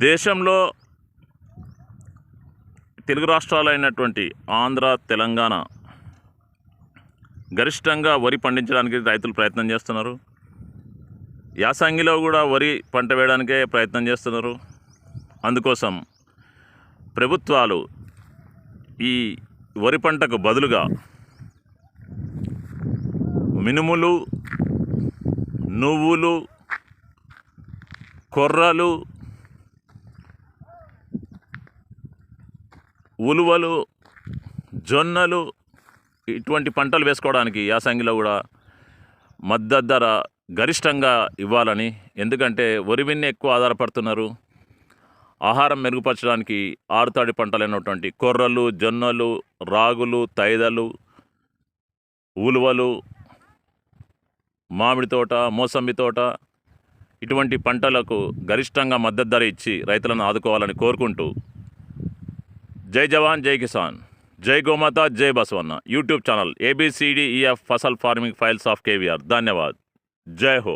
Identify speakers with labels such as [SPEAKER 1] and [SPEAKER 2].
[SPEAKER 1] దేశంలో తెలుగు రాష్ట్రాలైనటువంటి ఆంధ్ర తెలంగాణ గరిష్టంగా వరి పండించడానికి రైతులు ప్రయత్నం చేస్తున్నారు. యాసంగిలో కూడా వరి పంట వేయడానికే ప్రయత్నం చేస్తున్నారు. అందుకోసం ప్రభుత్వాలు ఈ వరి పంటకు బదులుగా మినుములు నువ్వులు కొర్రలు ఉలువలు జొన్నలు ఇటువంటి పంటలు వేసుకోవడానికి యాసంగిలో కూడా మద్దతు ధర గరిష్టంగా ఇవ్వాలని. ఎందుకంటే వరి విన్నే ఎక్కువ ఆధారపడుతున్నారు. ఆహారం మెరుగుపరచడానికి ఆరుతాడి పంటలైనటువంటి కొర్రలు జొన్నలు రాగులు తైదలు ఉలువలు మామిడి తోట మోసంబి తోట ఇటువంటి పంటలకు గరిష్టంగా మద్దతు ధర ఇచ్చి రైతులను ఆదుకోవాలని కోరుకుంటూ జై జవాన్ జై కిసాన్ జై గోమాత జై బసవన్న YouTube channel ABCDEF Fasal farming files of KVR ధన్యవాద్ జై హో